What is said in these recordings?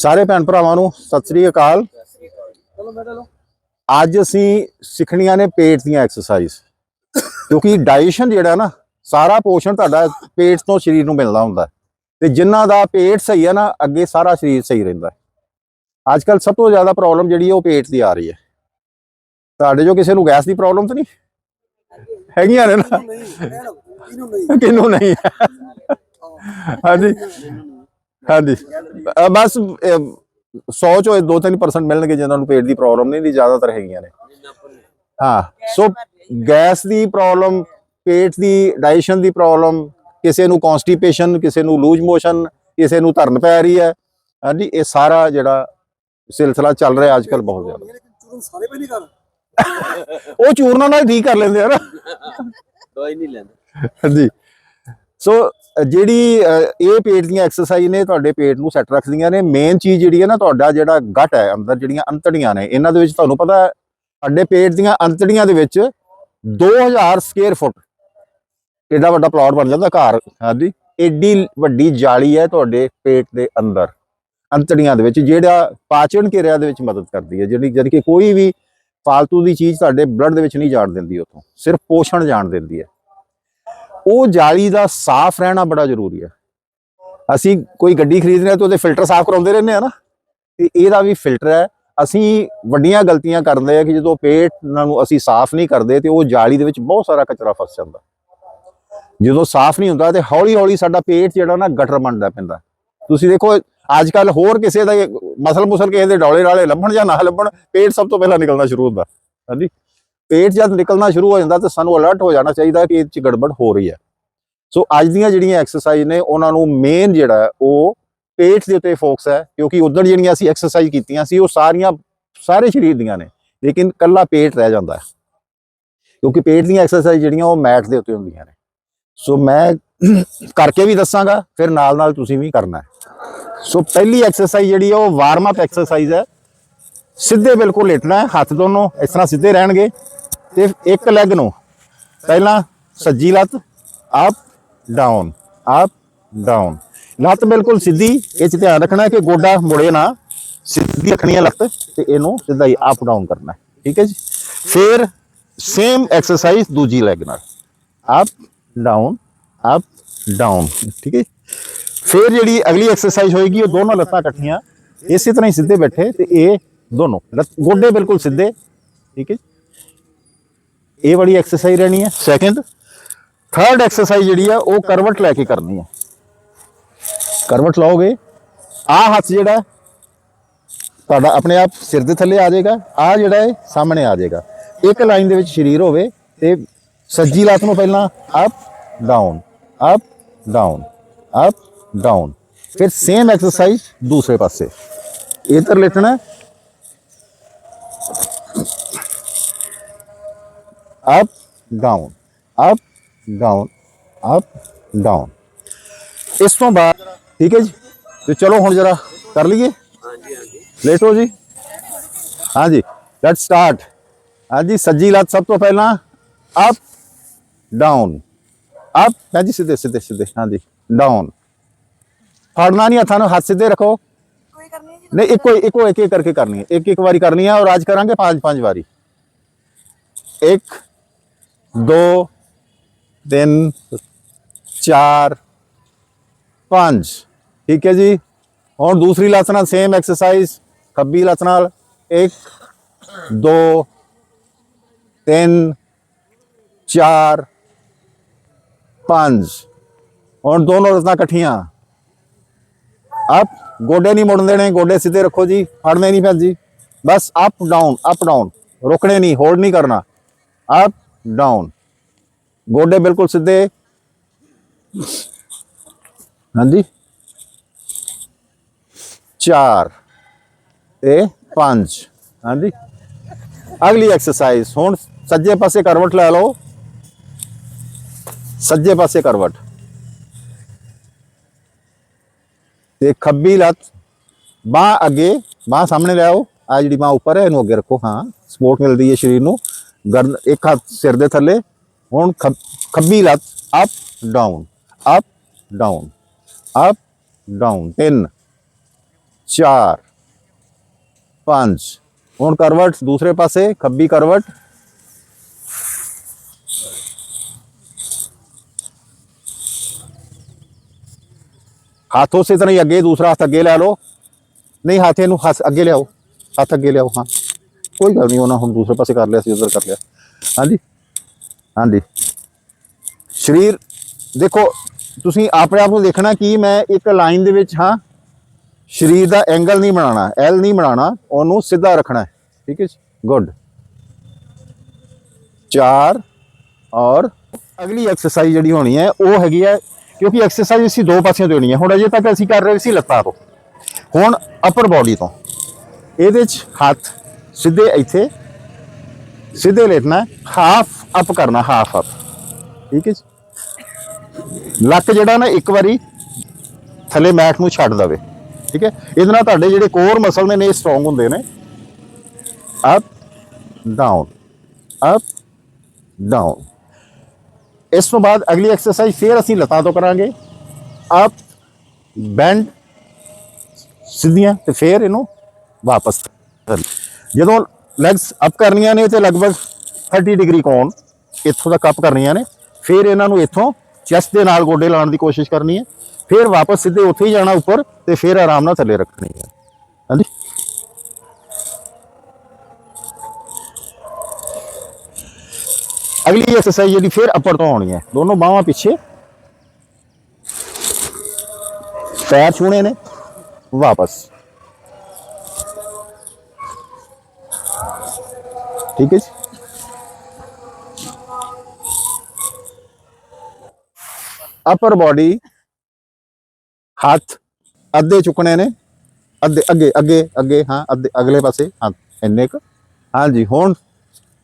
ਸਾਰੇ ਭੈਣ ਭਰਾਵਾਂ ਨੂੰ ਸਤਿ ਸ੍ਰੀ ਅਕਾਲ। ਅੱਜ ਅਸੀਂ ਸਿੱਖਣੀਆਂ ਨੇ ਪੇਟ ਦੀਆਂ ਐਕਸਰਸਾਈਜ਼ ਕਿਉਂਕਿ ਡਾਈਜੈਸ਼ਨ ਜਿਹੜਾ ਨਾ ਸਾਰਾ ਪੋਸ਼ਣ ਤੁਹਾਡਾ ਪੇਟ ਤੋਂ ਸਰੀਰ ਨੂੰ ਮਿਲਦਾ ਹੁੰਦਾ। ਤੇ ਜਿਨ੍ਹਾਂ ਦਾ ਪੇਟ ਸਹੀ ਹੈ ਨਾ ਅੱਗੇ ਸਾਰਾ ਸਰੀਰ ਸਹੀ ਰਹਿੰਦਾ। ਅੱਜ ਕੱਲ ਸਭ ਤੋਂ ਜ਼ਿਆਦਾ ਪ੍ਰੋਬਲਮ ਜਿਹੜੀ ਹੈ ਉਹ ਪੇਟ ਦੀ ਆ ਰਹੀ ਹੈ। ਤੁਹਾਡੇ ਜੋ ਕਿਸੇ ਨੂੰ ਗੈਸ ਦੀ ਪ੍ਰੋਬਲਮ ਤਾਂ ਨਹੀਂ? ਹੈਗੀਆਂ ਨੇ ਨਾ? ਕਿਹਨੂੰ ਨਹੀਂ? ਹਾਂਜੀ। ਹਾਂਜੀ। ਅ, ਬਸ 100 ਚੋਂ 2-3% ਮਿਲਣਗੇ ਜਿਨ੍ਹਾਂ ਨੂੰ ਪੇਟ ਦੀ ਪ੍ਰੋਬਲਮ ਨਹੀਂ ਦੀ ਜ਼ਿਆਦਾਤਰ ਹੈਗੀਆਂ ਨੇ। ਹਾਂ ਸੋ ਗੈਸ ਦੀ ਪ੍ਰੋਬਲਮ ਪੇਟ ਦੀ ਡਾਈਜੈਸ਼ਨ ਦੀ ਪ੍ਰੋਬਲਮ ਕਿਸੇ ਨੂੰ ਕਨਸਟੀਪੇਸ਼ਨ ਕਿਸੇ ਨੂੰ ਲੂਜ ਮੋਸ਼ਨ ਕਿਸੇ ਨੂੰ ਧਰਨ ਪੈ ਰਹੀ ਹੈ। ਹਾਂਜੀ ਇਹ ਸਾਰਾ ਜਿਹੜਾ ਸਿਲਸਿਲਾ ਚੱਲ ਰਿਹਾ ਅੱਜ ਕੱਲ ਬਹੁਤ ਜ਼ਿਆਦਾ। ਚੂਰਨ ਸਾਰੇ ਪੇ ਨਹੀਂ ਕਰ ਉਹ ਚੂਰਨਾਂ ਨਾਲ ਠੀਕ ਕਰ ਲੈਂਦੇ ਆ ਨਾ। ਦਵਾਈ ਨਹੀਂ ਲੈਂਦੇ। ਹਾਂਜੀ। ਸੋ ਜਿਹੜੀ ਇਹ ਪੇਟ ਦੀਆਂ ਐਕਸਰਸਾਈਜ਼ ਨੇ ਤੁਹਾਡੇ ਪੇਟ ਨੂੰ ਸੈੱਟ ਰੱਖਦੀਆਂ ਨੇ। ਮੇਨ ਚੀਜ਼ ਜਿਹੜੀ ਹੈ ਨਾ ਤੁਹਾਡਾ ਜਿਹੜਾ ਗਟ ਹੈ, ਅੰਦਰ ਜਿਹੜੀਆਂ ਅੰਤੜੀਆਂ ਨੇ, ਇਹਨਾਂ ਦੇ ਵਿੱਚ ਤੁਹਾਨੂੰ ਪਤਾ ਹੈ, ਸਾਡੇ ਪੇਟ ਦੀਆਂ ਅੰਤੜੀਆਂ ਦੇ ਵਿੱਚ 2000 ਸਕੁਅਰ ਫੁੱਟ ਏਡਾ ਵੱਡਾ ਪਲਾਟ ਬਣ ਜਾਂਦਾ ਘਰ। ਹਾਂਜੀ। ਐਡੀ ਵੱਡੀ ਜਾਲੀ ਹੈ ਤੁਹਾਡੇ ਪੇਟ ਦੇ ਅੰਦਰ। ਅੰਤੜੀਆਂ ਦੇ ਵਿੱਚ, ਜਿਹੜਾ ਪਾਚਨ ਕਿਰਿਆ ਦੇ ਵਿੱਚ ਮਦਦ ਕਰਦੀ ਹੈ, ਜਿਹੜੀ ਜਿਹੜੀ ਕਿ ਕੋਈ ਵੀ ਫਾਲਤੂ ਦੀ ਚੀਜ਼ ਤੁਹਾਡੇ ਬਲੱਡ ਦੇ ਵਿੱਚ ਨਹੀਂ ਜਾਣ ਦਿੰਦੀ ਉਥੋਂ। ਸਿਰਫ ਪੋਸ਼ਣ ਜਾਣ ਦਿੰਦੀ ਹੈ। ਉਹ ਜਾਲੀ ਦਾ ਸਾਫ਼ ਰਹਿਣਾ ਬੜਾ ਜ਼ਰੂਰੀ ਹੈ। ਅਸੀਂ ਕੋਈ ਗੱਡੀ ਖਰੀਦਦੇ ਹਾਂ ਤਾਂ ਉਹਦੇ ਫਿਲਟਰ ਸਾਫ਼ ਕਰਾਉਂਦੇ ਰਹਿੰਦੇ ਆ ਨਾ। ਤੇ ਇਹਦਾ ਵੀ ਫਿਲਟਰ ਹੈ। ਅਸੀਂ ਵੱਡੀਆਂ ਗਲਤੀਆਂ ਕਰਦੇ ਆ ਕਿ ਜਦੋਂ ਪੇਟ ਨੂੰ ਅਸੀਂ ਸਾਫ਼ ਨਹੀਂ ਕਰਦੇ ਤੇ ਉਹ ਜਾਲੀ ਦੇ ਵਿੱਚ ਬਹੁਤ ਸਾਰਾ ਕਚਰਾ ਫਸ ਜਾਂਦਾ। ਜਦੋਂ ਸਾਫ਼ ਨਹੀਂ ਹੁੰਦਾ ਤੇ ਹੌਲੀ ਹੌਲੀ ਸਾਡਾ ਪੇਟ ਜਿਹੜਾ ਨਾ ਗਟਰ ਬਣਦਾ ਪੈਂਦਾ। ਤੁਸੀਂ ਦੇਖੋ ਅੱਜ ਕੱਲ ਹੋਰ ਕਿਸੇ ਦਾ ਮਸਲ ਮੁਸਲ ਕਿਸੇ ਦੇ ਡੌਲੇ ਡਾਲੇ ਲੱਭਣ ਜਾਂ ਨਾ ਲੱਭਣ, ਪੇਟ ਸਭ ਤੋਂ ਪਹਿਲਾਂ ਨਿਕਲਣਾ ਸ਼ੁਰੂ ਹੁੰਦਾ। ਹਾਂਜੀ? ਪੇਟ ਜਦ ਨਿਕਲਣਾ ਸ਼ੁਰੂ ਹੋ ਜਾਂਦਾ ਤਾਂ ਸਾਨੂੰ ਅਲਰਟ ਹੋ ਜਾਣਾ ਚਾਹੀਦਾ ਕਿ ਇਹ 'ਚ ਗੜਬੜ ਹੋ ਰਹੀ ਹੈ। ਸੋ ਅੱਜ ਦੀਆਂ ਜਿਹੜੀਆਂ ਐਕਸਰਸਾਈਜ਼ ਨੇ, ਉਹਨਾਂ ਨੂੰ ਮੇਨ ਜਿਹੜਾ ਹੈ, ਉਹ ਪੇਟ ਦੇ ਉੱਤੇ ਫੋਕਸ ਹੈ, ਕਿਉਂਕਿ ਉਦੋਂ ਜਿਹੜੀਆਂ ਅਸੀਂ ਐਕਸਰਸਾਈਜ਼ ਕੀਤੀਆਂ ਸੀ, ਉਹ ਸਾਰੀਆਂ, ਸਾਰੇ ਸਰੀਰ ਦੀਆਂ ਨੇ, ਲੇਕਿਨ ਕੱਲਾ ਪੇਟ ਰਹਿ ਜਾਂਦਾ ਹੈ। ਕਿਉਂਕਿ ਪੇਟ ਦੀਆਂ ਐਕਸਰਸਾਈਜ਼ ਜਿਹੜੀਆਂ, ਉਹ ਮੈਟ ਦੇ ਉੱਤੇ ਹੁੰਦੀਆਂ ਨੇ। ਸੋ ਮੈਂ ਕਰਕੇ ਵੀ ਦੱਸਾਂਗਾ, ਫਿਰ ਨਾਲ ਨਾਲ ਤੁਸੀਂ ਵੀ ਕਰਨਾ ਸੋ ਪਹਿਲੀ ਐਕਸਰਸਾਈਜ਼ ਜਿਹੜੀ ਹੈ, ਉਹ ਵਾਰਮ ਅਪ ਐਕਸਰਸਾਈਜ਼ ਹੈ। ਸਿੱਧੇ ਬਿਲਕੁਲ ਲੇਟਣਾ ਹੈ, ਹੱਥ ਦੋਨੋਂ ਇਸ ਤਰ੍ਹਾਂ ਸਿੱਧੇ ਰਹਿਣਗੇ। ਤੇ ਇੱਕ ਲੈਗ ਨੂੰ ਪਹਿਲਾਂ ਸੱਜੀ ਲੱਤ ਅਪ ਡਾਊਨ ਅਪ ਡਾਊਨ ਲੱਤ ਬਿਲਕੁਲ ਸਿੱਧੀ, ਇਹ ਚ ਧਿਆਨ ਰੱਖਣਾ ਕਿ ਗੋਡਾ ਮੁੜੇ ਨਾ, ਸਿੱਧੀ ਰੱਖਣੀ ਹੈ ਲੱਤ ਤੇ ਇਹਨੂੰ ਸਿੱਧਾ ਹੀ ਅਪ ਡਾਊਨ ਕਰਨਾ, ਠੀਕ ਹੈ ਜੀ? ਫਿਰ ਸੇਮ ਐਕਸਰਸਾਈਜ਼ ਦੂਜੀ ਲੈਗ ਨਾਲ। ਅਪ ਡਾਊਨ ਅਪ ਡਾਊਨ ਠੀਕ ਹੈ ਫਿਰ ਜਿਹੜੀ ਅਗਲੀ ਐਕਸਰਸਾਈਜ਼ ਹੋਏਗੀ, ਉਹ ਦੋਨੋਂ ਲੱਤਾਂ ਇਕੱਠੀਆਂ, ਇਸੇ ਤਰ੍ਹਾਂ ਹੀ ਸਿੱਧੇ ਬੈਠੇ ਤੇ ਇਹ ਦੋਨੋਂ ਲੱਤ- ਗੋਡੇ ਬਿਲਕੁਲ ਸਿੱਧੇ, ਠੀਕ ਹੈ ਇਹ ਵਾਲੀ ਐਕਸਰਸਾਈਜ਼ ਰਹਿਣੀ ਹੈ। ਸੈਕੰਡ ਥਰਡ ਐਕਸਰਸਾਈਜ਼ ਜਿਹੜੀ ਆ, ਉਹ ਕਰਵਟ ਲੈ ਕੇ ਕਰਨੀ ਹੈ ਕਰਵਟ ਲਾਓਗੇ ਆ ਹੱਥ ਜਿਹੜਾ, ਤੁਹਾਡਾ ਆਪਣੇ ਆਪ ਸਿਰ ਦੇ ਥੱਲੇ ਆ ਜਾਏਗਾ ਆ ਜਿਹੜਾ ਹੈ ਸਾਹਮਣੇ ਆ ਜਾਏਗਾ। ਇੱਕ ਲਾਈਨ ਦੇ ਵਿੱਚ ਸਰੀਰ ਹੋਵੇ ਤੇ ਸੱਜੀ ਲੱਤ ਨੂੰ ਪਹਿਲਾਂ up down up down up down ਫਿਰ ਸੇਮ ਐਕਸਰਸਾਈਜ਼ ਦੂਸਰੇ ਪਾਸੇ। ਇਧਰ ਲੇਟਣਾ up down up down up down ਇਸ ਤੋਂ ਬਾਅਦ ਠੀਕ ਹੈ ਜੀ ਤੇ ਚਲੋ ਹੁਣ ਜਰਾ ਕਰ ਲਈਏ ਹਾਂਜੀ ਹਾਂਜੀ ਲੇਟੋ ਜੀ ਹਾਂਜੀ ਲੈਟ ਸਟਾਰਟ ਹਾਂਜੀ ਸੱਜੀ ਲੱਤ ਸਭ ਤੋਂ ਪਹਿਲਾਂ ਅਪ ਡਾਊਨ ਅਪ ਹਾਂਜੀ ਸਿੱਧੇ ਸਿੱਧੇ ਸਿੱਧੇ ਹਾਂਜੀ ਡਾਊਨ ਫੜਨਾ ਨਹੀਂ ਹੱਥਾਂ ਨੂੰ ਹੱਥ ਸਿੱਧੇ ਰੱਖੋ ਕੋਈ ਕਰਨੀ ਹੈ ਜੀ ਨਹੀਂ ਇੱਕੋ ਇੱਕੋ ਇੱਕ ਇੱਕ ਕਰਕੇ ਕਰਨੀ ਹੈ ਇੱਕ ਇੱਕ ਵਾਰੀ ਕਰਨੀ ਹੈ ਔਰ ਅੱਜ ਕਰਾਂਗੇ ਪੰਜ ਪੰਜ ਵਾਰੀ ਇੱਕ ਦੋ, ਤਿੰਨ, ਚਾਰ, ਪੰਜ। ਠੀਕ ਹੈ ਜੀ? ਹੁਣ ਦੂਸਰੀ ਲੱਤ ਨਾਲ ਸੇਮ ਐਕਸਰਸਾਈਜ਼ ਖੱਬੀ ਲੱਤ ਨਾਲ ਇੱਕ, ਦੋ, ਤਿੰਨ, ਚਾਰ, ਪੰਜ। ਹੁਣ ਦੋਨੋਂ ਲੱਤਾਂ ਇਕੱਠੀਆਂ। ਅਪ ਗੋਡੇ ਨਹੀਂ ਮੁੜਨ ਦੇਣੇ, ਗੋਡੇ ਸਿੱਧੇ ਰੱਖੋ ਜੀ। ਫੜਨੇ ਨਹੀਂ ਭੈਣ ਜੀ। ਬਸ ਅਪ ਡਾਊਨ ਅਪ ਡਾਊਨ ਰੁਕਣੇ ਨਹੀਂ ਹੋਲਡ ਨਹੀਂ ਕਰਨਾ। ਅਪ ਡਾਊਨ ਗੋਡੇ ਬਿਲਕੁਲ ਸਿੱਧੇ। ਹਾਂਜੀ। 4 ਤੇ 5 ਹਾਂਜੀ। ਅਗਲੀ ਐਕਸਰਸਾਈਜ਼ ਹੁਣ ਸੱਜੇ ਪਾਸੇ ਕਰਵਟ ਲੈ ਲਓ। ਸੱਜੇ ਪਾਸੇ ਕਰਵਟ। ਤੇ ਖੱਬੀ ਲੱਤ, ਬਾਹ ਅੱਗੇ, ਬਾਹ ਸਾਹਮਣੇ ਲੈ ਆਓ। ਆ ਜਿਹੜੀ ਬਾਹ ਉੱਪਰ ਹੈ, ਇਹਨੂੰ ਅੱਗੇ ਰੱਖੋ। ਹਾਂ, ਸਪੋਰਟ ਮਿਲਦੀ ਹੈ ਸਰੀਰ ਨੂੰ। ਗਰਦ, ਇੱਕ ਹੱਥ ਸਿਰ ਦੇ ਥੱਲੇ, ਹੁਣ ਖੱਬੀ ਲੱਤ up down up down up down 3 4 5 ਹੁਣ ਕਰਵਟ ਦੂਸਰੇ ਪਾਸੇ, ਖੱਬੀ ਕਰਵਟ। ਹੱਥ ਉਸੇ ਤਰ੍ਹਾਂ ਹੀ ਅੱਗੇ, ਦੂਸਰਾ ਹੱਥ ਅੱਗੇ ਲੈ ਲਓ। ਨਹੀਂ, ਹੱਥ ਇਹਨੂੰ ਹੱਥ ਅੱਗੇ ਲਿਆਓ, ਹੱਥ ਅੱਗੇ ਲਿਆਓ, ਹਾਂ। ਕੋਈ ਗੱਲ ਨਹੀਂ, ਉਹਨਾਂ ਹੁਣ ਦੂਸਰੇ ਪਾਸੇ ਕਰ ਲਿਆ ਸੀ, ਉਧਰ ਕਰ ਲਿਆ। ਹਾਂਜੀ? ਹਾਂਜੀ। ਸਰੀਰ, ਦੇਖੋ, ਤੁਸੀਂ ਆਪਣੇ ਆਪ ਨੂੰ ਦੇਖਣਾ ਕਿ ਮੈਂ ਇੱਕ ਲਾਈਨ ਦੇ ਵਿੱਚ ਹਾਂ, ਸਰੀਰ ਦਾ ਐਂਗਲ ਨਹੀਂ ਬਣਾਉਣਾ, ਐਲ ਨਹੀਂ ਬਣਾਉਣਾ, ਉਹਨੂੰ ਸਿੱਧਾ ਰੱਖਣਾ ਹੈ। ਠੀਕ ਹੈ ਜੀ? ਗੁੱਡ। ਚਾਰ, ਔਰ ਅਗਲੀ ਐਕਸਰਸਾਈਜ਼ ਜਿਹੜੀ ਹੋਣੀ ਹੈ, ਉਹ ਹੈਗੀ ਹੈ, ਕਿਉਂਕਿ ਐਕਸਰਸਾਈਜ਼ ਅਸੀਂ ਦੋ ਪਾਸਿਆਂ ਤੋਂ ਹੋਣੀ ਹੈ। ਹੁਣ ਅਜੇ ਤੱਕ ਅਸੀਂ ਕਰ ਰਹੇ ਸੀ ਲੱਤਾਂ ਤੋਂ। ਹੁਣ ਅਪਰ ਬਾਡੀ ਤੋਂ। ਇਹਦੇ ਚ ਹੱਥ ਸਿੱਧੇ ਇੱਥੇ, ਸਿੱਧੇ ਲੇਟਣਾ ਹਾਫ ਅਪ ਕਰਨਾ ਹਾਫ ਅਪ ਠੀਕ ਹੈ ਜੀ? ਲੱਕ ਜਿਹੜਾ ਨਾ, ਇੱਕ ਵਾਰੀ ਥੱਲੇ ਮੈਟ ਨੂੰ ਛੱਡ ਦਵੇ। ਠੀਕ ਹੈ? ਇਹਦੇ ਨਾਲ ਤੁਹਾਡੇ ਜਿਹੜੇ ਕੋਰ ਮਸਲ ਨੇ ਨੇ ਇਹ ਸਟਰੋਂਗ ਹੁੰਦੇ ਨੇ। ਅਪ ਡਾਊਨ ਅਪ ਡਾਊਨ ਇਸ ਤੋਂ ਬਾਅਦ ਅਗਲੀ ਐਕਸਰਸਾਈਜ਼ ਫੇਰ ਅਸੀਂ ਲੱਤਾਂ ਤੋਂ ਕਰਾਂਗੇ। ਅਪ ਬੈਂਡ ਸਿੱਧੀਆਂ, ਤੇ ਫੇਰ ਇਹਨੂੰ ਵਾਪਸ ਕਰ ਜਦੋਂ ਲੈਗਸ ਅਪ ਕਰਨੀਆਂ ਨੇ ਤੇ ਲਗਭਗ 30 ਡਿਗਰੀ ਕੋਣ ਇੱਥੋਂ ਤੱਕ ਅਪ ਕਰਨੀਆਂ ਨੇ, ਫਿਰ ਇਹਨਾਂ ਨੂੰ ਇੱਥੋਂ ਚੈਸਟ ਦੇ ਨਾਲ ਗੋਡੇ ਲਾਉਣ ਦੀ ਕੋਸ਼ਿਸ਼ ਕਰਨੀ ਹੈ, ਫਿਰ ਵਾਪਸ ਸਿੱਧੇ ਉੱਥੇ ਹੀ ਜਾਣਾ ਉੱਪਰ ਤੇ ਫਿਰ ਆਰਾਮ ਨਾਲ ਥੱਲੇ ਰੱਖਣੀ ਹੈ। ਹਾਂਜੀ। ਅਗਲੀ ਐਕਸਰਸਾਈਜ਼ ਜਿਹੜੀ ਫਿਰ ਅੱਪਰ ਤੋਂ ਆਉਣੀ ਹੈ, ਦੋਨੋਂ ਬਾਹਾਂ ਪਿੱਛੇ। ਪੈਰ ਛੂਣੇ ਨੇ, ਵਾਪਸ। ਠੀਕ ਹੈ ਜੀ ਅਪਰ ਬਾਡੀ ਹੱਥ ਅੱਧੇ ਚੁੱਕਣੇ ਨੇ ਅੱਧੇ ਅੱਗੇ ਅੱਗੇ ਅੱਗੇ ਹਾਂ ਅੱਧੇ ਅਗਲੇ ਪਾਸੇ ਹਾਂ ਇੰਨੇ ਕੁ ਹਾਂਜੀ ਹੁਣ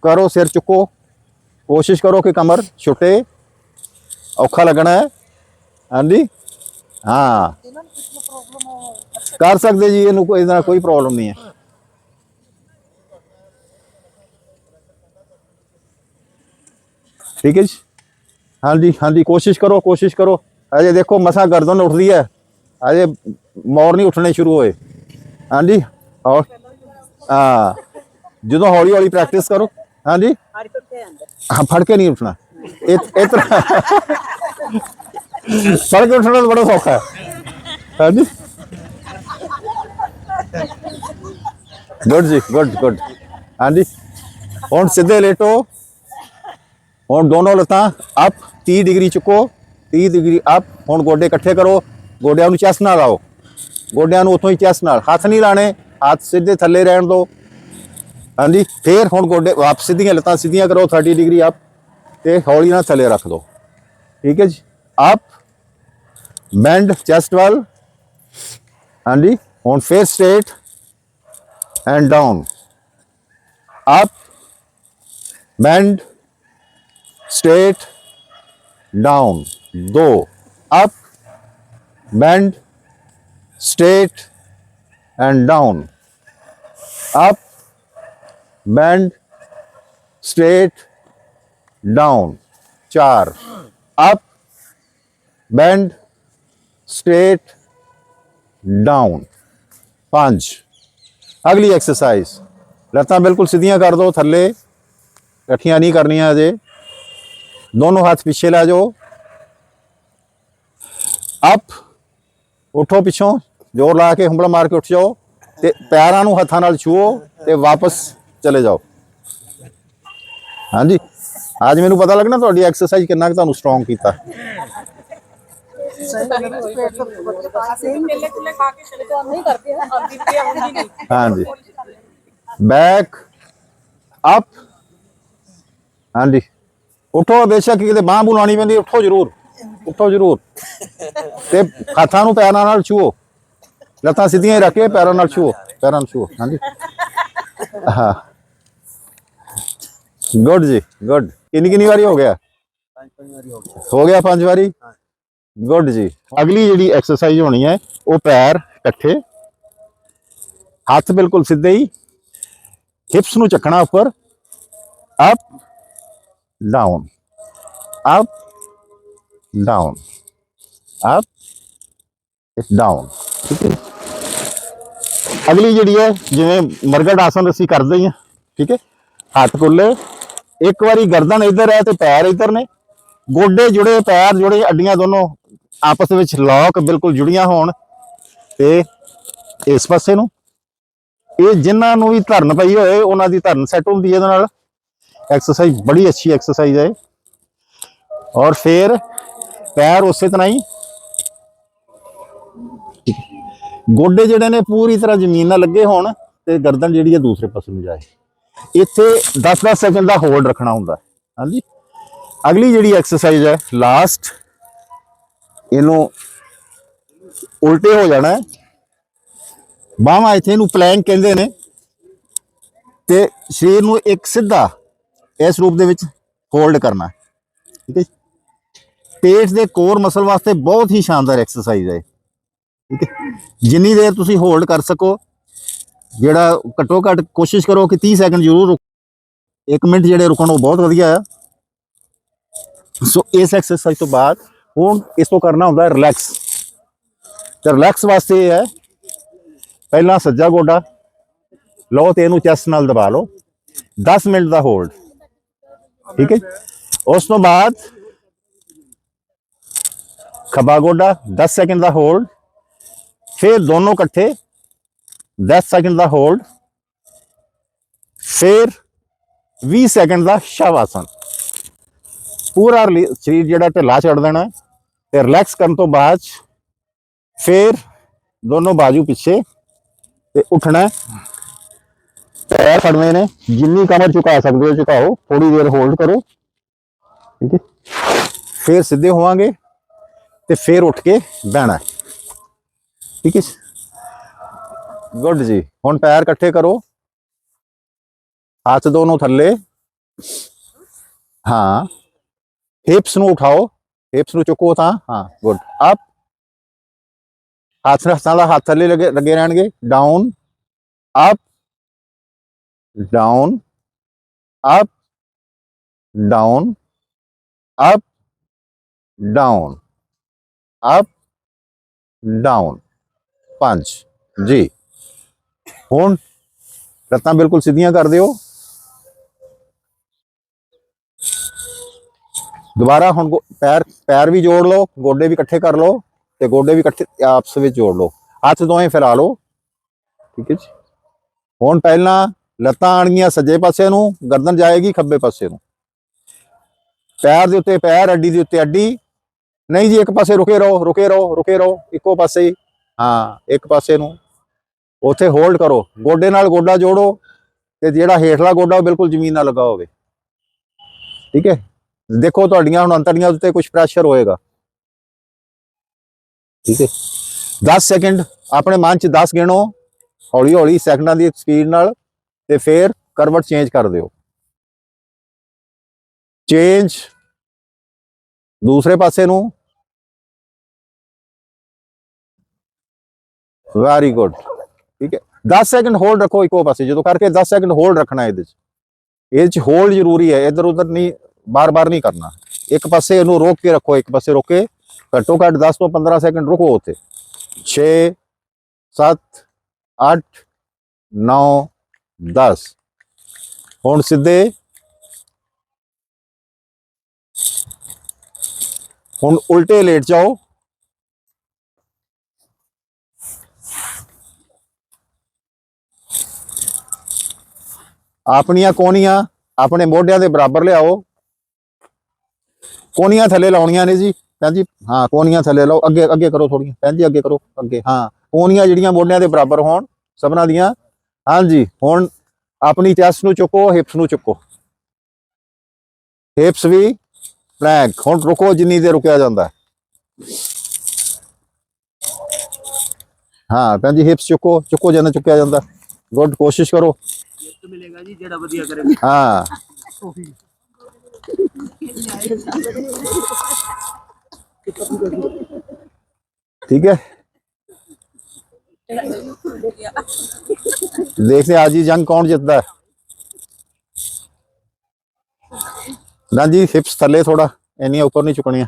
ਕਰੋ ਸਿਰ ਚੁੱਕੋ ਕੋਸ਼ਿਸ਼ ਕਰੋ ਕਿ ਕਮਰ ਛੁੱਟੇ ਔਖਾ ਲੱਗਣਾ ਹੈ ਹਾਂਜੀ ਹਾਂ ਕਰ ਸਕਦੇ ਜੀ ਇਹਨੂੰ ਕੋਈ ਇਹਦਾ ਨਾਲ ਕੋਈ ਪ੍ਰੋਬਲਮ ਨਹੀਂ ਹੈ ਠੀਕ ਹੈ ਜੀ ਹਾਂਜੀ ਹਾਂਜੀ ਕੋਸ਼ਿਸ਼ ਕਰੋ ਕੋਸ਼ਿਸ਼ ਕਰੋ ਅਜੇ ਦੇਖੋ ਮਸਾ ਗਰਦਨ ਉੱਠਦੀ ਹੈ ਅਜੇ ਮੌਰ ਨਹੀਂ ਉੱਠਣੇ ਸ਼ੁਰੂ ਹੋਏ ਹਾਂਜੀ ਔਰ ਹਾਂ ਜਦੋਂ ਹੌਲੀ ਹੌਲੀ ਪ੍ਰੈਕਟਿਸ ਕਰੋ ਹਾਂਜੀ ਹਾਂ ਫੜ ਕੇ ਨਹੀਂ ਉੱਠਣਾ ਇਹ ਇਹ ਤਰ੍ਹਾਂ ਫੜ ਕੇ ਉੱਠਣਾ ਤਾਂ ਬੜਾ ਸੌਖਾ ਹੈ ਹਾਂਜੀ ਗੁੱਡ ਜੀ ਗੁੱਡ ਗੁੱਡ ਹਾਂਜੀ ਹੁਣ ਸਿੱਧੇ ਲੇਟੋ ਹੁਣ ਦੋਨੋਂ ਲੱਤਾਂ ਅਪ 30 ਡਿਗਰੀ ਚੁੱਕੋ 30 ਡਿਗਰੀ ਅਪ ਹੁਣ ਗੋਡੇ ਇਕੱਠੇ ਕਰੋ, ਗੋਡਿਆਂ ਨੂੰ ਚੈਸ ਨਾਲ ਲਾਓ ਗੋਡਿਆਂ ਨੂੰ ਉੱਥੋਂ ਹੀ ਚੈਸ ਨਾਲ। ਹੱਥ ਨਹੀਂ ਲਾਣੇ, ਹੱਥ ਸਿੱਧੇ ਥੱਲੇ ਰਹਿਣ ਦਿਓ ਹਾਂਜੀ, ਫੇਰ ਹੁਣ ਗੋਡੇ ਵਾਪਸ ਸਿੱਧੀਆਂ ਲੱਤਾਂ ਸਿੱਧੀਆਂ ਕਰੋ 30 ਡਿਗਰੀ ਅਪ ਤੇ ਹੌਲੀ ਨਾਲ ਥੱਲੇ ਰੱਖ ਦਿਓ ਠੀਕ ਹੈ ਜੀ? ਅਪ ਬੈਂਡ ਚੈਸਟ ਵੱਲ। ਹਾਂਜੀ, ਹੁਣ ਫੇਰ straight and down up bend straight down ਦੋ up bend straight and down up bend straight down ਚਾਰ up bend straight down ਪੰਜ ਅਗਲੀ ਐਕਸਰਸਾਈਜ਼ ਲੱਤਾਂ ਬਿਲਕੁਲ ਸਿੱਧੀਆਂ ਕਰ ਦਿਓ ਥੱਲੇ ਇਕੱਠੀਆਂ ਨਹੀਂ ਕਰਨੀਆਂ ਅਜੇ दोनों हाथ पीछे ला जाओ ਅਪ ਉਠੋ ਪਿੱਛੋਂ ਜ਼ੋਰ ਲਾ ਕੇ ਹੰਬੜਾ ਮਾਰ ਕੇ ਉੱਠ ਜਾਓ ਤੇ ਪੈਰਾਂ ਨੂੰ ਹੱਥਾਂ ਨਾਲ ਛੂਓ ਤੇ ਵਾਪਸ ਚਲੇ ਜਾਓ ਹਾਂਜੀ ਅੱਜ ਮੈਨੂੰ ਪਤਾ ਲੱਗਣਾ ਤੁਹਾਡੀ ਐਕਸਰਸਾਈਜ਼ ਕਿੰਨਾ ਕੁ ਤੁਹਾਨੂੰ ਸਟਰੋਂਗ ਕੀਤਾ केले कुले खा के चले जाओ नहीं करते हैं आंधी पे आऊंगी नहीं ਹਾਂਜੀ ਬੈਕ ਅਪ ਹਾਂਜੀ ਉਠੋ ਬੇਸ਼ੱਕ ਕਿਤੇ ਬਾਹ ਬੁਲਾਣੀ ਪੈਂਦੀ ਉਠੋ ਜ਼ਰੂਰ ਉਠੋ ਜ਼ਰੂਰ। ਤੇ ਹੱਥਾਂ ਨੂੰ ਪੈਰਾਂ ਨਾਲ ਛੂਓ ਲੱਤਾਂ ਸਿੱਧੀਆਂ ਹੀ ਰੱਖ ਕੇ ਪੈਰਾਂ ਨਾਲ ਛੂਓ ਪੈਰਾਂ ਨਾਲ ਛੂਓ ਹਾਂਜੀ। ਹਾਂ ਗੁੱਡ ਜੀ ਗੁੱਡ। ਕਿੰਨੀ ਕਿੰਨੀ ਵਾਰੀ ਹੋ ਗਿਆ? ਪੰਜ ਪੰਜ ਵਾਰੀ ਹੋ ਗਿਆ। ਹੋ ਗਿਆ ਪੰਜ ਵਾਰੀ? ਗੁੱਡ ਜੀ। ਅਗਲੀ ਜਿਹੜੀ ਐਕਸਰਸਾਈਜ਼ ਹੋਣੀ ਹੈ ਉਹ ਪੈਰ ਇਕੱਠੇ ਹੱਥ ਬਿਲਕੁਲ ਸਿੱਧੇ ਹੀ ਹਿਪਸ ਨੂੰ ਚੱਕਣਾ ਉੱਪਰ up down up down up down ਠੀਕ ਹੈ ਅਗਲੀ ਜਿਹੜੀ ਹੈ, ਜਿਵੇਂ ਮਰਗੜ ਆਸਨ ਅਸੀਂ ਕਰਦੇ ਹਾਂ, ਠੀਕ ਹੈ? ਹੱਥ ਖੁੱਲੇ ਇੱਕ ਵਾਰੀ ਗਰਦਨ ਇੱਧਰ ਹੈ ਤੇ ਪੈਰ ਇੱਧਰ ਨੇ। ਗੋਡੇ ਜੁੜੇ ਪੈਰ ਜੁੜੇ ਅੱਡੀਆਂ ਦੋਨੋਂ ਆਪਸ ਵਿੱਚ ਲੌਕ ਬਿਲਕੁਲ ਜੁੜੀਆਂ ਹੋਣ ਤੇ ਇਸ ਪਾਸੇ ਨੂੰ। ਇਹ ਜਿਨ੍ਹਾਂ ਨੂੰ ਵੀ ਧਰਨ ਪਈ ਹੋਏ, ਉਹਨਾਂ ਦੀ ਧਰਨ ਸੈੱਟ ਹੁੰਦੀ ਹੈ ਇਹਦੇ ਨਾਲ। ਐਕਸਰਸਾਈਜ਼ ਬੜੀ ਅੱਛੀ ਐਕਸਰਸਾਈਜ਼ ਹੈ ਔਰ ਫਿਰ ਪੈਰ ਉਸੇ ਤਰ੍ਹਾਂ ਹੀ ਗੋਡੇ ਜਿਹੜੇ ਨੇ ਪੂਰੀ ਤਰ੍ਹਾਂ ਜ਼ਮੀਨ ਨਾਲ ਲੱਗੇ ਹੋਣ ਤੇ ਗਰਦਨ ਜਿਹੜੀ ਹੈ ਦੂਸਰੇ ਪਾਸੇ ਨੂੰ ਜਾਏ ਇੱਥੇ 10-10 ਸੈਕਿੰਡ ਦਾ ਹੋਲਡ ਰੱਖਣਾ ਹੁੰਦਾ ਹਾਂਜੀ ਅਗਲੀ ਜਿਹੜੀ ਐਕਸਰਸਾਈਜ਼ ਹੈ ਲਾਸਟ ਇਹਨੂੰ ਉਲਟੇ ਹੋ ਜਾਣਾ ਹੈ ਬਾਹਾਂ ਇੱਥੇ ਇਹਨੂੰ ਪਲੈਂਕ ਕਹਿੰਦੇ ਨੇ ਤੇ ਸਰੀਰ ਨੂੰ ਇੱਕ ਸਿੱਧਾ ਇਸ ਰੂਪ ਦੇ ਵਿੱਚ ਹੋਲਡ ਕਰਨਾ ਠੀਕ ਹੈ ਪੇਟ ਦੇ ਕੋਰ ਮਸਲ ਵਾਸਤੇ ਬਹੁਤ ਹੀ ਸ਼ਾਨਦਾਰ ਐਕਸਰਸਾਈਜ਼ ਹੈ ਠੀਕ ਹੈ? ਜਿੰਨੀ ਦੇਰ ਤੁਸੀਂ ਹੋਲਡ ਕਰ ਸਕੋ, ਜਿਹੜਾ ਘੱਟੋ ਘੱਟ ਕੋਸ਼ਿਸ਼ ਕਰੋ ਕਿ 30 ਸੈਕਿੰਡ ਜ਼ਰੂਰ ਰੁਕ 1 ਮਿੰਟ ਜਿਹੜੇ ਰੁਕਣ ਉਹ ਬਹੁਤ ਵਧੀਆ ਆ। ਸੋ ਇਸ ਐਕਸਰਸਾਈਜ਼ ਤੋਂ ਬਾਅਦ ਹੁਣ ਇਸ ਤੋਂ ਕਰਨਾ ਹੁੰਦਾ ਰਿਲੈਕਸ ਤੇ ਰਿਲੈਕਸ ਵਾਸਤੇ ਇਹ ਹੈ, ਪਹਿਲਾਂ ਸੱਜਾ ਗੋਡਾ, ਲਓ ਤੇ ਇਹਨੂੰ ਚੈਸਟ ਨਾਲ ਦਬਾ ਲਓ। 10 ਮਿੰਟ ਦਾ ਹੋਲਡ ਠੀਕ ਹੈ ਉਸ ਤੋਂ ਬਾਅਦ ਖੱਬਾ ਗੋਡਾ 10 ਸੈਕਿੰਡ ਦਾ ਹੋਲਡ, ਫਿਰ ਦੋਨੋਂ ਇਕੱਠੇ 10 ਸੈਕਿੰਡ ਦਾ ਹੋਲਡ, ਫਿਰ 20 ਸੈਕਿੰਡ ਦਾ ਸ਼ਵਾਸਨ ਪੂਰਾ ਸਰੀਰ ਜਿਹੜਾ ਢਿੱਲਾ ਛੱਡ ਦੇਣਾ ਹੈ ਤੇ ਰਿਲੈਕਸ ਕਰਨ ਤੋਂ ਬਾਅਦ ਫਿਰ ਦੋਨੋਂ ਬਾਜੂ ਪਿੱਛੇ ਤੇ ਉੱਠਣਾ ਪੈਰ ਫੜਨੇ ਨੇ। ਜਿੰਨੀ ਕਮਰ ਝੁਕਾ ਸਕਦੇ ਹੋ, ਝੁਕਾਓ। ਥੋੜੀ ਦੇਰ ਹੋਲਡ ਕਰੋ। ਠੀਕ ਹੈ। ਫਿਰ ਸਿੱਧੇ ਹੋਵਾਂਗੇ ਤੇ ਫਿਰ ਉੱਠ ਕੇ ਬਹਿਣਾ ਠੀਕ ਹੈ ਗੁੱਡ ਜੀ। ਹੁਣ ਪੈਰ ਇਕੱਠੇ ਕਰੋ। ਹੱਥ ਦੋਨੋਂ ਥੱਲੇ। ਹਾਂ। ਹਿਪਸ ਨੂੰ ਉਠਾਓ। ਹਿਪਸ ਨੂੰ ਚੁੱਕੋ ਤਾਂ। ਹਾਂ, ਗੁੱਡ। ਅਪ ਹੱਥ ਹੱਥਾਂ ਦਾ ਹੱਥ ਥੱਲੇ ਲੱਗੇ ਲੱਗੇ ਰਹਿਣਗੇ। Down up down up down up down up down ਪੰਜ। ਜੀ। ਹੁਣ ਲੱਤਾਂ ਬਿਲਕੁਲ ਸਿੱਧੀਆਂ ਕਰ ਦਿਓ। ਦੁਬਾਰਾ ਹੁਣ ਗੋ- ਪੈਰ ਪੈਰ ਵੀ ਜੋੜ ਲਓ, ਗੋਡੇ ਵੀ ਇਕੱਠੇ ਕਰ ਲਓ ਤੇ ਗੋਡੇ ਵੀ ਇਕੱਠੇ, ਆਪਸ ਵਿੱਚ ਜੋੜ ਲਓ। ਹੱਥ ਦੋਵੇਂ ਫੈਲਾ ਲਓ। ਠੀਕ ਹੈ ਜੀ। ਹੁਣ ਪਹਿਲਾਂ ਲੱਤਾਂ ਆਣਗੀਆਂ ਸੱਜੇ ਪਾਸੇ ਨੂੰ, ਗਰਦਨ ਜਾਏਗੀ ਖੱਬੇ ਪਾਸੇ ਨੂੰ। ਪੈਰ ਦੇ ਉੱਤੇ ਪੈਰ, ਅੱਡੀ ਦੇ ਉੱਤੇ ਅੱਡੀ। ਨਹੀਂ ਜੀ, ਇੱਕ ਪਾਸੇ ਰੁਕੇ ਰਹੋ ਰੁਕੇ ਰਹੋ ਰੁਕੇ ਰਹੋ, ਇੱਕੋ ਪਾਸੇ ਹਾਂ। ਇੱਕ ਪਾਸੇ ਨੂੰ। ਉੱਥੇ ਹੋਲਡ ਕਰੋ। ਗੋਡੇ ਨਾਲ ਗੋਡਾ ਜੋੜੋ ਤੇ ਜਿਹੜਾ ਹੇਠਲਾ ਗੋਡਾ ਉਹ ਬਿਲਕੁਲ ਜ਼ਮੀਨ ਨਾਲ ਲੱਗਾ ਹੋਵੇ। ਠੀਕ ਹੈ? ਦੇਖੋ ਤੁਹਾਡੀਆਂ ਹੁਣ ਅੰਤੜੀਆਂ ਉੱਤੇ ਕੁਝ ਪ੍ਰੈਸ਼ਰ ਹੋਏਗਾ। ਠੀਕ ਹੈ? 10 ਸੈਕਿੰਡ ਆਪਣੇ ਮਨ ਚ 10 ਗਿਣੋ। ਹੌਲੀ ਹੌਲੀ ਸੈਕਿੰਡਾਂ ਦੀ ਸਪੀਡ ਨਾਲ। ਤੇ ਫਿਰ ਕਰਵਟ ਚੇਂਜ ਕਰ ਦਿਓ। ਚੇਂਜ ਦੂਸਰੇ ਪਾਸੇ ਨੂੰ। ਵੈਰੀ ਗੁੱਡ ਠੀਕ ਹੈ। 10 ਸੈਕਿੰਡ ਹੋਲਡ ਰੱਖੋ ਇੱਕੋ ਪਾਸੇ। ਜਦੋਂ ਕਰਕੇ 10 ਸੈਕਿੰਡ ਹੋਲਡ ਰੱਖਣਾ ਇਹਦੇ ਚ। ਇਹਦੇ ਚ ਹੋਲਡ ਜ਼ਰੂਰੀ ਹੈ। ਇੱਧਰ ਉੱਧਰ ਨਹੀਂ, ਬਾਰ-ਬਾਰ ਨਹੀਂ ਕਰਨਾ। ਇੱਕ ਪਾਸੇ ਇਹਨੂੰ ਰੋਕ ਕੇ ਰੱਖੋ, ਇੱਕ ਪਾਸੇ ਰੋਕੇ। ਘੱਟੋ ਘੱਟ 10 ਤੋਂ 15 ਸੈਕਿੰਡ ਰੁਕੋ ਉੱਥੇ। 6 7 8 9 10 ਹੁਣ ਸਿੱਧੇ। ਹੁਣ ਉਲਟੇ ਲੇਟ ਜਾਓ ਆਪਣੀਆਂ ਕੋਣੀਆਂ ਆਪਣੇ ਮੋਢਿਆਂ ਦੇ ਬਰਾਬਰ ਲਿਆਓ। ਕੋਣੀਆਂ ਥੱਲੇ ਲਾਉਣੀਆਂ ਨੇ ਜੀ। ਭੈਣ ਜੀ, ਹਾਂ ਕੋਣੀਆਂ ਥੱਲੇ ਲਾਓ। ਅੱਗੇ ਅੱਗੇ ਕਰੋ ਥੋੜੀਆਂ ਭੈਣ ਜੀ, ਅੱਗੇ ਕਰੋ। ਅੱਗੇ, ਹਾਂ। ਕੋਣੀਆਂ ਜਿਹੜੀਆਂ ਮੋਢਿਆਂ ਦੇ ਬਰਾਬਰ ਹੋਣ, ਸਭਨਾਂ ਦੀਆਂ। हाँ जी हम अपनी चैस न चुको हिप्स न चुको हिप्स भी प्लैंक हूँ रुको जिनी देर रुकया जाता हाँ भैन जी हिप्स चुको चुको जिन्हें चुकया जाता गुड कोशिश करो हाँ ठीक है देखते हैं आज ही जंग कौन जितता है ਨਾ ਜੀ ਹਿਪਸ ਥੱਲੇ ਥੋੜਾ ਇੰਨੀਆਂ ਉੱਪਰ ਨਹੀਂ ਚੁੱਕਣੀਆਂ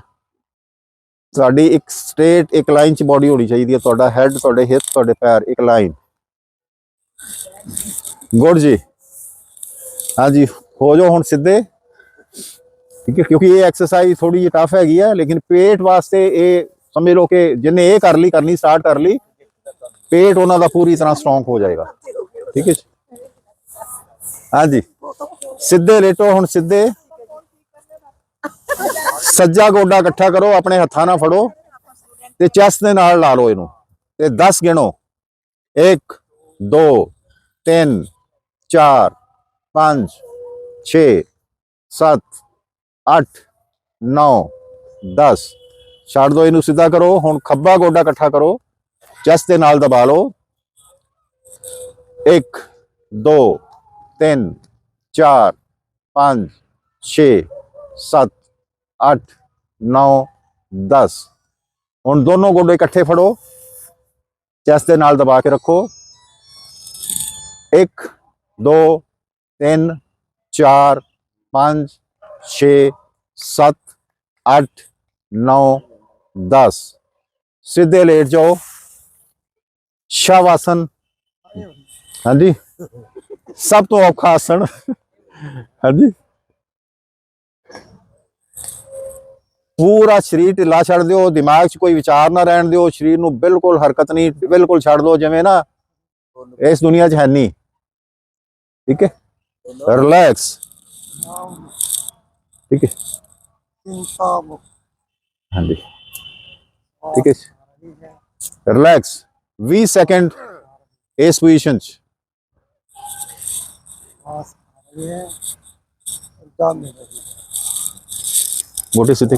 ਤੁਹਾਡੀ ਇੱਕ ਸਟ੍ਰੇਟ ਇੱਕ ਲਾਈਨ ਚ ਬਾਡੀ ਹੋਣੀ ਚਾਹੀਦੀ ਹੈ ਤੁਹਾਡਾ ਹੈਡ ਤੁਹਾਡੇ ਹਿਪ ਤੁਹਾਡੇ ਪੈਰ ਇੱਕ ਲਾਈਨ ਗੁੱਡ ਜੀ ਹਾਂਜੀ ਹੋ ਜਾਓ ਹੁਣ ਸਿੱਧੇ ਠੀਕ ਹੈ ਕਿਉਂਕਿ ਇਹ ਐਕਸਰਸਾਈਜ਼ ਥੋੜੀ ਜਿਹੀ ਟਫ ਹੈਗੀ ਹੈ ਲੇਕਿਨ ਪੇਟ ਵਾਸਤੇ ਇਹ ਸਮਝ ਲਓ ਕਿ ਜਿਹਨੇ ਇਹ ਕਰ ਲਈ ਕਰਨੀ ਸਟਾਰਟ ਕਰ ਲਈ ਪੇਟ ਉਹਨਾਂ ਦਾ ਪੂਰੀ ਤਰ੍ਹਾਂ ਸਟਰੋਂਗ ਹੋ ਜਾਏਗਾ। ਠੀਕ ਹੈ ਜੀ? ਹਾਂਜੀ। ਸਿੱਧੇ ਲੇਟੋ, ਹੁਣ ਸਿੱਧੇ। ਸੱਜਾ ਗੋਡਾ ਇਕੱਠਾ ਕਰੋ, ਆਪਣੇ ਹੱਥਾਂ ਨਾਲ ਫੜੋ ਤੇ ਚੈਸ ਦੇ ਨਾਲ ਲਾ ਲਓ ਇਹਨੂੰ। ਤੇ 10 ਗਿਣੋ। 1 2 3 4 5 6 7 8 9 10 ਛੱਡ ਦਿਓ ਇਹਨੂੰ ਸਿੱਧਾ ਕਰੋ। ਹੁਣ ਖੱਬਾ ਗੋਡਾ ਇਕੱਠਾ ਕਰੋ। ਚੈਸਟ ਦੇ ਨਾਲ ਦਬਾ ਲਓ 1 2 3 4 5 6 7 8 9 10 ਹੁਣ ਦੋਨੋਂ ਗੋਡੇ ਇਕੱਠੇ ਫੜੋ ਚੈਸਟ ਦੇ ਨਾਲ ਦਬਾ ਕੇ ਰੱਖੋ 1 2 3 4 5 6 7 8 9 10 ਸਿੱਧੇ ਲੇਟ ਜਾਓ ਸ਼ਵਾਸਨ ਹਾਂਜੀ। ਸਭ ਤੋਂ ਔਖਾ ਆਸਣ। ਹਾਂਜੀ। ਪੂਰਾ ਸਰੀਰ ਢਿੱਲਾ ਛੱਡ ਦਿਓ ਦਿਮਾਗ 'ਚ ਕੋਈ ਵਿਚਾਰ ਨਾ ਰਹਿਣ ਦਿਓ ਸਰੀਰ ਨੂੰ ਬਿਲਕੁਲ ਹਰਕਤ ਨਹੀਂ ਬਿਲਕੁਲ ਛੱਡ ਦਿਓ ਜਿਵੇਂ ਨਾ ਇਸ ਦੁਨੀਆ 'ਚ ਹੈ ਨਹੀਂ ਠੀਕ ਹੈ? ਰਿਲੈਕਸ ਠੀਕ ਹੈ? ਹਾਂਜੀ। ਠੀਕ ਹੈ? ਰਿਲੈਕਸ 20 ਸੈਕਿੰਡ ਇਸ ਪੋਜੀਸ਼ਨ 'ਚ ਮੋਟੇ ਸਿੱਧੇ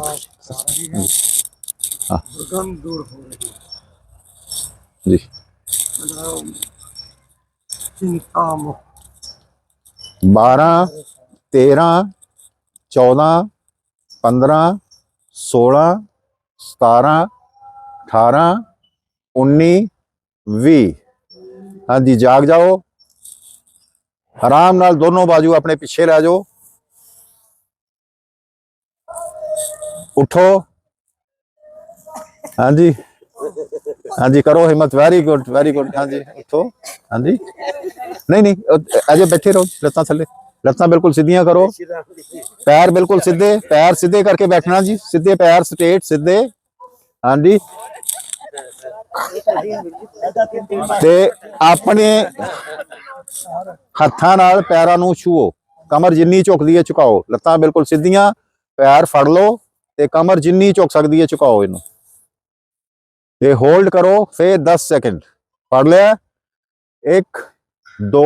ਦੁਰਗੰਧ ਦੂਰ ਹੋ ਰਹੀ ਜੀ ਮਤਲਬ ਚਿੰਤਾ ਮੁਕਤ 20 ਹਾਂਜੀ, ਜਾਗ ਜਾਓ। ਆਰਾਮ ਨਾਲ ਦੋਨੋਂ ਬਾਜੂ ਆਪਣੇ ਪਿੱਛੇ ਲੈ ਜਾਓ। ਉਠੋ। ਹਾਂਜੀ। ਹਾਂਜੀ, ਕਰੋ ਹਿੰਮਤ। ਵੈਰੀ ਗੁੱਡ ਵੈਰੀ ਗੁੱਡ ਹਾਂਜੀ, ਉਠੋ। ਹਾਂਜੀ। ਨਹੀਂ ਨਹੀਂ ਅਜੇ ਬੈਠੇ ਰਹੋ, ਲੱਤਾਂ ਥੱਲੇ। ਲੱਤਾਂ ਬਿਲਕੁਲ ਸਿੱਧੀਆਂ ਕਰੋ। ਪੈਰ ਬਿਲਕੁਲ ਸਿੱਧੇ, ਪੈਰ ਸਿੱਧੇ ਕਰਕੇ ਬੈਠਣਾ ਜੀ। ਸਿੱਧੇ ਪੈਰ ਸਟੇਟ ਸਿੱਧੇ। ਹਾਂਜੀ। ਤੇ ਆਪਣੇ ਹੱਥਾਂ ਨਾਲ ਪੈਰਾਂ ਨੂੰ ਛੂਓ। ਕਮਰ ਜਿੰਨੀ ਝੁਕਦੀ ਹੈ ਝੁਕਾਓ। ਲੱਤਾਂ ਬਿਲਕੁਲ ਸਿੱਧੀਆਂ, ਪੈਰ ਫੜ ਲਓ ਤੇ ਕਮਰ ਜਿੰਨੀ ਝੁਕ ਸਕਦੀ ਹੈ ਝੁਕਾਓ ਇਹਨੂੰ। ਤੇ ਹੋਲਡ ਕਰੋ ਫੇਰ 10 ਸੈਕਿੰਡ ਫੜ ਲਿਆ। 1 2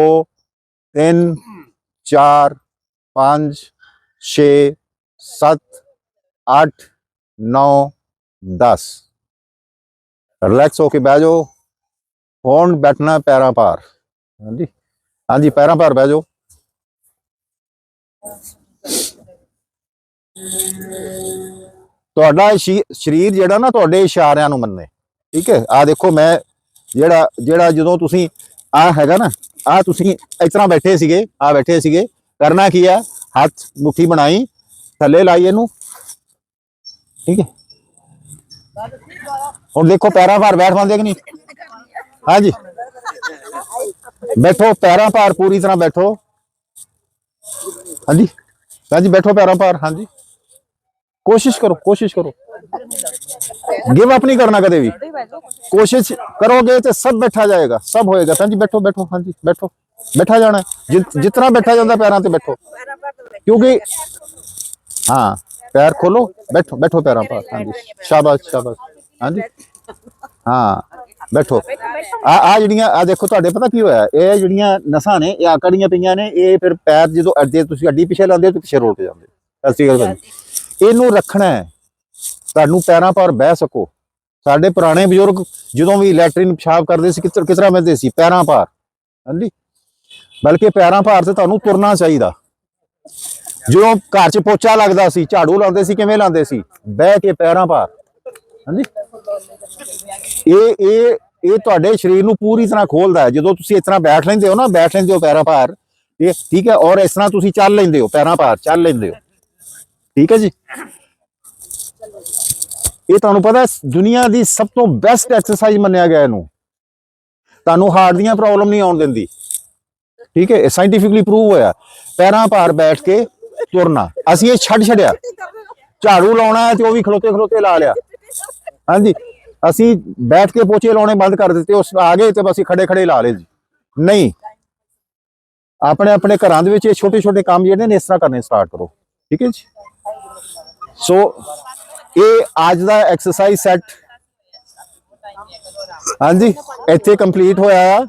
3 4 5 6 7 8 9 10 ਰਿਲੈਕਸ ਹੋ ਕੇ ਬਹਿ ਜਾਓ। ਹੁਣ ਬੈਠਣਾ ਪੈਰਾਂ ਭਾਰ। ਹਾਂਜੀ। ਹਾਂਜੀ, ਪੈਰਾਂ ਭਾਰ ਬਹਿ ਜਾਓ। ਤੁਹਾਡਾ ਸਰੀਰ ਜਿਹੜਾ ਨਾ ਤੁਹਾਡੇ ਇਸ਼ਾਰਿਆਂ ਨੂੰ ਮੰਨੇ। ਠੀਕ ਹੈ? ਆ ਦੇਖੋ ਮੈਂ ਜਿਹੜਾ ਜਿਹੜਾ ਜਦੋਂ ਤੁਸੀਂ ਆ ਹੈਗਾ ਨਾ ਆ ਤੁਸੀਂ ਇਸ ਤਰ੍ਹਾਂ ਬੈਠੇ ਸੀਗੇ ਆ ਬੈਠੇ ਸੀਗੇ। ਕਰਨਾ ਕੀ ਹੈ? ਹੱਥ ਮੁੱਠੀ ਬਣਾਈ, ਥੱਲੇ ਲਾਈ ਇਹਨੂੰ। ਠੀਕ ਹੈ? ਹੁਣ ਦੇਖੋ ਪੈਰਾਂ ਭਾਰ ਬੈਠ ਪਾਉਂਦੇ ਕਿ ਨਹੀਂ ਹਾਂਜੀ ਬੈਠੋ ਪੈਰਾਂ ਭਾਰ ਪੂਰੀ ਤਰ੍ਹਾਂ ਬੈਠੋ ਹਾਂਜੀ ਹਾਂਜੀ ਬੈਠੋ ਪੈਰਾਂ ਭਾਰ ਹਾਂਜੀ ਕੋਸ਼ਿਸ਼ ਕਰੋ ਕੋਸ਼ਿਸ਼ ਕਰੋ ਗਿਵ ਅਪ ਨਹੀਂ ਕਰਨਾ ਕਦੇ ਵੀ कोशिश करोगे तो सब बैठा जाएगा सब होएगा हाँ जी बैठो बैठो हाँ जी बैठो बैठा जाना है जित, जितना बैठा जाता पैरों से बैठो क्योंकि हाँ पैर खोलो बैठो बैठो पैरों पर हाँ जी शाबाश शाबाश जी ਹਾਂ ਬੈਠੋ। ਆ ਆ ਜਿਹੜੀਆਂ ਆ ਦੇਖੋ ਤੁਹਾਡੇ ਪਤਾ ਕੀ ਹੋਇਆ? ਇਹ ਜਿਹੜੀਆਂ ਨਸਾਂ ਨੇ ਇਹ ਆਕੜੀਆਂ ਪਈਆਂ ਨੇ ਇਹ ਫਿਰ ਪੈਰ ਜਦੋਂ ਅੱਡੇ ਤੁਸੀਂ ਅੱਡੀ ਪਿੱਛੇ ਲਾਉਂਦੇ ਹੋ ਤੇ ਪਿੱਛੇ ਰੋਲ ਕੇ ਜਾਂਦੇ ਅਸੀਂ ਗੱਲ ਕਰੀ ਇਹਨੂੰ ਰੱਖਣਾ ਹੈ। ਤੁਹਾਨੂੰ ਪੈਰਾਂ ਪਰ ਬਹਿ ਸਕੋ। ਸਾਡੇ ਪੁਰਾਣੇ ਬਜ਼ੁਰਗ ਜਦੋਂ ਵੀ ਲੈਟਰਿਨ ਪਿਸ਼ਾਬ ਕਰਦੇ ਸੀ ਕਿਤਰ ਕਿਤਰਾ ਮਿਲਦੇ ਸੀ? ਪੈਰਾਂ ਭਾਰ ਹਾਂਜੀ। ਬਲਕਿ ਪੈਰਾਂ ਭਾਰ ਤੇ ਤੁਹਾਨੂੰ ਤੁਰਨਾ ਚਾਹੀਦਾ। ਜਦੋਂ ਘਰ 'ਚ ਪੋਚਾ ਲੱਗਦਾ ਸੀ ਝਾੜੂ ਲਾਉਂਦੇ ਸੀ ਕਿਵੇਂ ਲਾਉਂਦੇ ਸੀ? ਬਹਿ ਕੇ ਪੈਰਾਂ ਭਾਰ ਹਾਂਜੀ। ਇਹ ਇਹ ਇਹ ਤੁਹਾਡੇ ਸਰੀਰ ਨੂੰ ਪੂਰੀ ਤਰ੍ਹਾਂ ਖੋਲਦਾ ਹੈ। ਜਦੋਂ ਤੁਸੀਂ ਇਸ ਤਰ੍ਹਾਂ ਬੈਠ ਲੈਂਦੇ ਹੋ ਨਾ ਬੈਠ ਲੈਂਦੇ ਹੋ ਪੈਰਾਂ ਭਾਰ ਇਹ ਠੀਕ ਹੈ ਔਰ ਇਸ ਤਰ੍ਹਾਂ ਤੁਸੀਂ ਚੱਲ ਲੈਂਦੇ ਹੋ ਪੈਰਾਂ ਭਾਰ ਚੱਲ ਲੈਂਦੇ ਹੋ। ਠੀਕ ਹੈ ਜੀ? ਇਹ ਤੁਹਾਨੂੰ ਪਤਾ ਹੈ, ਦੁਨੀਆ ਦੀ ਸਭ ਤੋਂ ਬੈਸਟ ਐਕਸਰਸਾਈਜ਼ ਮੰਨਿਆ ਗਿਆ ਇਹਨੂੰ। ਤੁਹਾਨੂੰ ਹਾਰਟ ਦੀਆਂ ਪ੍ਰੋਬਲਮ ਨਹੀਂ ਆਉਣ ਦਿੰਦੀ। ਠੀਕ ਹੈ ਸਾਇੰਟੀਫਿਕਲੀ ਪ੍ਰੂਵ ਹੋਇਆ। ਪੈਰਾਂ ਭਾਰ ਬੈਠ ਕੇ ਤੁਰਨਾ। ਅਸੀਂ ਇਹ ਛੱਡ ਛੱਡਿਆ। ਝਾੜੂ ਲਾਉਣਾ ਤੇ ਉਹ ਵੀ ਖਲੋਤੇ ਖਲੋਤੇ ਲਾ ਲਿਆ। ਹਾਂਜੀ। ਅਸੀਂ ਬੈਠ ਕੇ ਪੋਚੇ ਲਾਉਣੇ ਬੰਦ ਕਰ ਦਿੱਤੇ, ਉਸ ਆ ਗਏ ਤੇ ਬਸ ਅਸੀਂ ਖੜੇ ਖੜੇ ਲਾ ਲਏ ਜੀ। ਨਹੀਂ। ਆਪਣੇ ਆਪਣੇ ਘਰਾਂ ਦੇ ਵਿੱਚ ਇਹ ਛੋਟੇ ਛੋਟੇ ਕੰਮ ਜਿਹੜੇ ਨੇ, ਇਸ ਤਰ੍ਹਾਂ ਕਰਨੇ ਸਟਾਰਟ ਕਰੋ। ਠੀਕ ਹੈ ਜੀ? ਸੋ ਇਹ ਅੱਜ ਦਾ ਐਕਸਰਸਾਈਜ਼ ਸੈੱਟ ਹਾਂਜੀ। ਇੱਥੇ ਕੰਪਲੀਟ ਹੋਇਆ ਆ।